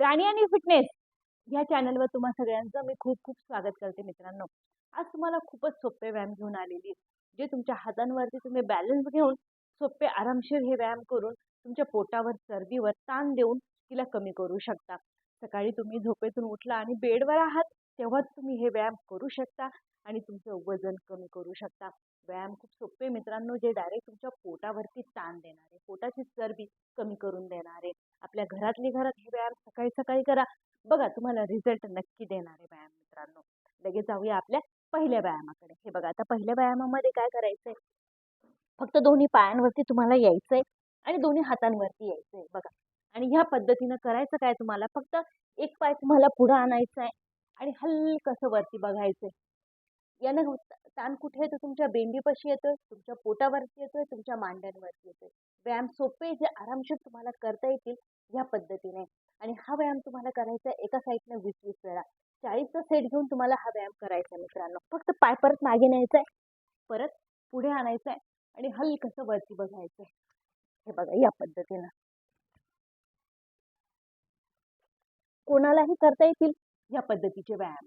राणी आणि फिटनेस या चॅनलवर तुम्हा सगळ्यांचं मी खूप खूप स्वागत करते मित्रांनो. आज तुम्हाला खूपच सोपे व्यायाम घेऊन आलेली जे तुमच्या हातांवरती तुम्ही बॅलन्स घेऊन सोपे आरामशीर हे व्यायाम करून तुमच्या पोटावर चरबीवर ताण देऊन तिला कमी करू शकता. सकाळी तुम्ही झोपेतून उठला आणि बेडवर आहात तेव्हाच तुम्ही हे व्यायाम करू शकता आणि तुमचं वजन कमी करू शकता. व्यायाम खूप सोपे मित्रांनो जे डायरेक्ट तुमच्या पोटावरती ताण देणारे पोटाची चरबी कमी करून देणारे आपल्या घरातली घरात हे व्यायाम सकाळी सकाळी करा. बघा तुम्हाला रिझल्ट नक्की देणारे व्यायाम मित्रांनो. लगेच जाऊया आपल्या पहिल्या व्यायामाकडे. हे बघा आता पहिल्या व्यायामामध्ये काय करायचंय? फक्त दोन्ही पायांवरती तुम्हाला यायचंय आणि दोन्ही हातांवरती यायचंय. बघा आणि ह्या पद्धतीनं करायचं काय तुम्हाला? फक्त एक पाय तुम्हाला पुढं आणायचा आहे आणि हलकसं वरती बघायचंय. यानं ताण कुठे येतो? तुमच्या बेंबीपाशी येतोय तुमच्या पोटावरती येतोय तुमच्या मांड्यांवरती येतोय. व्यायाम सोपे जे आरामशीर तुम्हाला करता येतील या पद्धतीने. आणि हा व्यायाम तुम्हाला करायचा एका साईडनं वीस वीस वेळा. चाळीसचा सेट घेऊन तुम्हाला हा व्यायाम करायचा आहे मित्रांनो. फक्त पाय परत मागे न्यायचा आहे परत पुढे आणायचा आहे आणि हलकसं वरती बघायचं आहे हे बघा या पद्धतीनं. कोणालाही करता येतील या पद्धतीचे व्यायाम.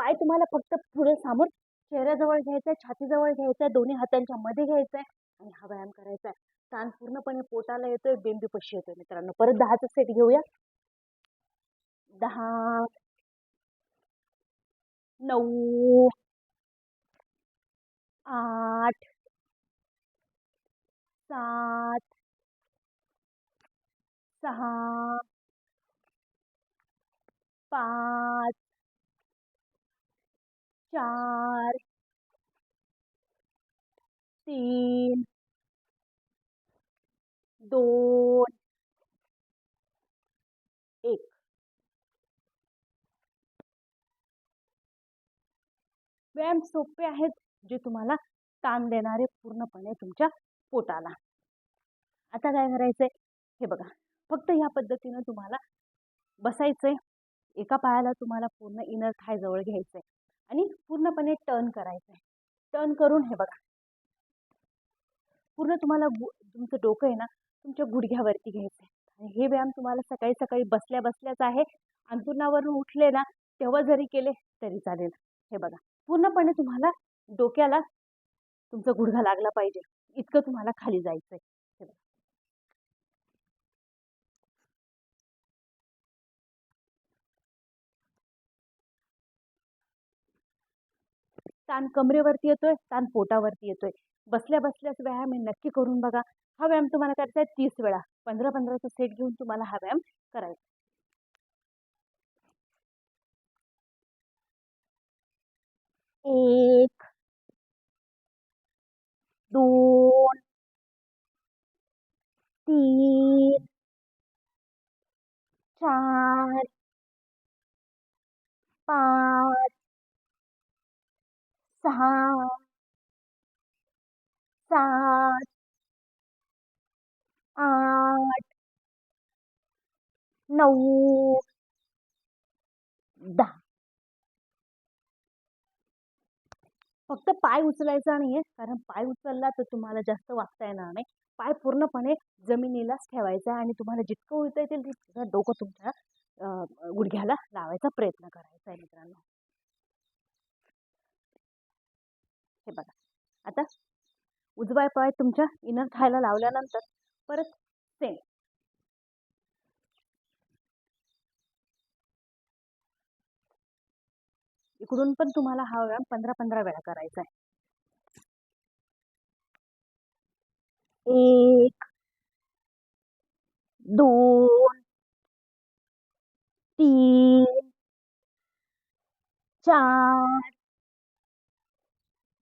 पाय तुम्हाला फक्त पुढे समोर चेहऱ्याजवळ घ्यायचा आहे छातीजवळ घ्यायचा आहे दोन्ही हातांच्या मध्ये घ्यायचा आहे आणि हा व्यायाम करायचा आहे ताण पूर्णपणे पोटाला येतोय बेंबीपाशी येतोय मित्रांनो. परत दहाचा सेट घेऊया. दहा नऊ आठ सात सहा पाच चार तीन दोन एक. व्यायाम सोपे आहेत जे तुम्हाला ताण देणारे पूर्णपणे तुमच्या पोटाला. आता काय करायचंय? हे बघा. फक्त ह्या पद्धतीनं तुम्हाला बसायचंय. एका पायाला तुम्हाला पूर्ण इनर थाय जवळ घ्यायचंय. आणि पूर्णपणे टर्न करायचं आहे. टर्न करून हे बघा. पूर्ण तुम्हाला तुमचं डोकं आहे ना तुमच्या गुडघ्यावरती घ्यायचं आहे. आणि हे व्यायाम तुम्हाला सकाळी सकाळी बसल्या बसल्याच आहे. अंतुरणावरून उठले ना तेव्हा जरी केले तरी चालेल. हे बघा. पूर्णपणे तुम्हाला डोक्याला तुमचा गुडघा लागला पाहिजे. इतकं तुम्हाला खाली जायचं आहे ताण कमरेवरती येतोय ताण पोटावरती येतोय. बसल्या बसल्याच व्यायाम हे नक्की करून बघा. हा व्यायाम तुम्हाला करायचा आहे तीस वेळा. पंधरा पंधराचा सेट घेऊन तुम्हाला हा व्यायाम करायचा. एक दोन तीन चार पाच सहा सात आठ नऊ दहा. फक्त पाय उचलायचा नाहीये कारण पाय उचलला तर तुम्हाला जास्त वागता येणार नाही. पाय पूर्णपणे जमिनीलाच ठेवायचा आहे आणि तुम्हाला जितकं उचलता येईल तितकं डोकं तुमच्या गुडघ्याला लावायचा प्रयत्न करायचा आहे मित्रांनो. हे बघा. आता उजवा पाय तुमच्या इनर थायला लावल्यानंतर परत सेम इकडून पण तुम्हाला हा व्यायाम पंधरा पंधरा वेळा करायचा आहे. एक दोन तीन चार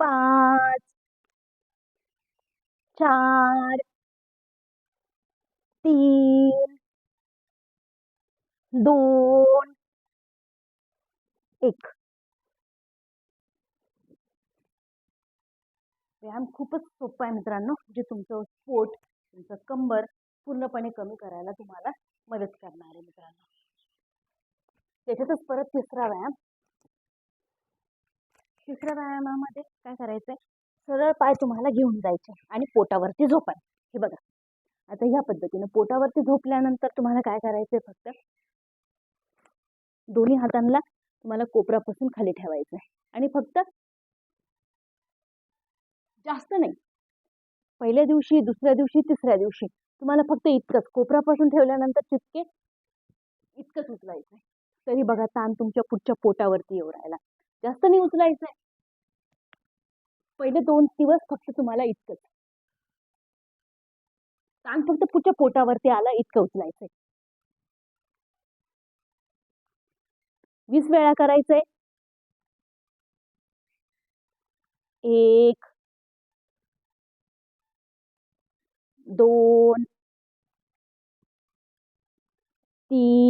पाच चार तीन दोन एक. व्यायाम खूपच सोपा आहे मित्रांनो जे तुमचं स्पोट तुमचं कंबर पूर्णपणे कमी करायला तुम्हाला मदत करणार आहे मित्रांनो. त्याच्यातच परत तिसरा व्यायाम तिसऱ्या व्यायामामध्ये काय करायचंय? सरळ पाय तुम्हाला घेऊन जायचे आणि पोटावरती झोपाय. हे बघा. आता ह्या पद्धतीने पोटावरती झोपल्यानंतर तुम्हाला काय करायचंय फक्त? दोन्ही हातांना तुम्हाला कोपऱ्यापासून खाली ठेवायचं आहे आणि फक्त जास्त नाही. पहिल्या दिवशी दुसऱ्या दिवशी तिसऱ्या दिवशी तुम्हाला फक्त इतकंच. कोपरापासून ठेवल्यानंतर तितके इतकंच उचलायचं आहे तरी बघा ताण तुमच्या पुढच्या पोटावरती येऊ राहिला. जास्त नाही उचलायचंय. पहिले दोन दिवस फक्त तुम्हाला इतकंच. ताण फक्त पुढच्या पोटावरती आला इतकं उचलायचंय. वीस वेळा करायचंय. एक दोन तीन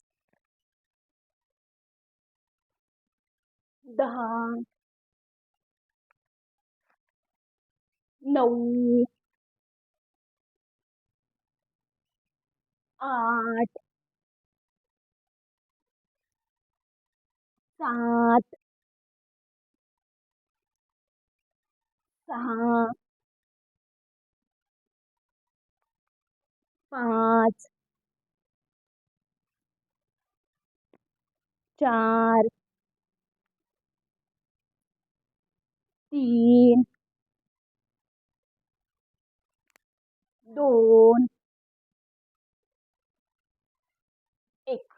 दहा नऊ आठ सात सहा पाच चार तीन दोन एक.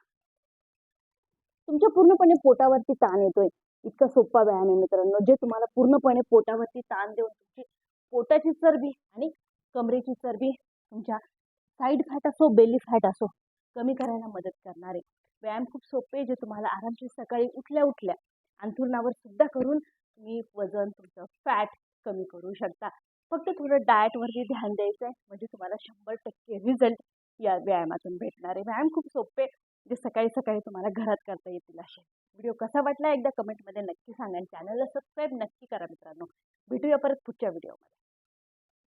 तुमच्या पूर्णपणे पोटावरती ताण येतोय. इतका सोपा व्यायाम आहे मित्रांनो. जे तुम्हाला पूर्णपणे पोटावरती ताण देऊन तुमची पोटाची चरबी आणि कमरेची चरबी तुमच्या साईड फॅट असो बेली फॅट असो कमी करायला मदत करणार. आहे व्यायाम खूप सोपे जे तुम्हाला आरामशीर सकाळी उठल्या उठल्या अंथरुणावर सुद्धा करून तुम्ही वजन तुमचं फॅट कमी करू शकता. फक्त थोडं डाएटवरती ध्यान द्यायचं आहे म्हणजे तुम्हाला शंभर टक्के रिझल्ट या व्यायामातून भेटणार आहे. व्यायाम खूप सोपे. जे सकाळी सकाळी तुम्हाला घरात करता येतील असे. व्हिडिओ कसा वाटला एकदा कमेंटमध्ये नक्की सांगा. चॅनलला सबस्क्राईब नक्की करा मित्रांनो. भेटूया परत पुढच्या व्हिडिओमध्ये